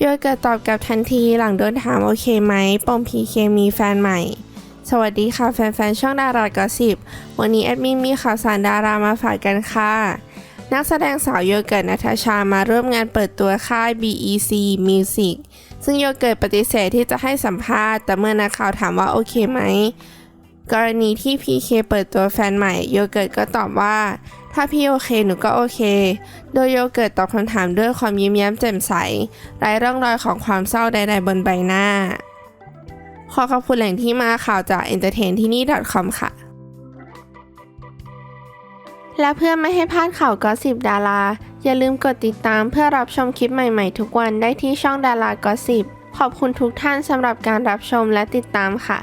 โยเกิร์ตตอบกับทันทีหลังโดนถามโอเคไหมปมพีเคมีแฟนใหม่ สวัสดีค่ะแฟนๆ ช่องดารากอสิบวันนี้แอดมินมีข่าวสารดารามาฝากกันค่ะ นักแสดงสาวโยเกิร์ตนัทชามาร่วมงานเปิดตัวค่าย BEC Music ซึ่งโยเกิร์ตปฏิเสธที่จะให้สัมภาษณ์ แต่เมื่อนักข่าวถามว่าโอเคไหม กรณีที่ PK เปิดตัวแฟนใหม่โยเกิร์ตก็ตอบว่า ถ้าพี่โอเคหนูก็โอเค โดยโยเกิร์ตตอบคำถามด้วยความยิ้มแย้มแจ่มใสไร้ร่องรอยของความเศร้าใดๆบนใบหน้า ขอขอบคุณแหล่งที่มาข่าวจาก entertain ที่นี่ .com ค่ะ และเพื่อไม่ให้พลาดข่าวก็สิบดารา อย่าลืมกดติดตามเพื่อรับชมคลิปใหม่ๆ ทุกวันได้ที่ช่องดารากอสิบขอบคุณทุกท่านสำหรับการรับชมและติดตามค่ะ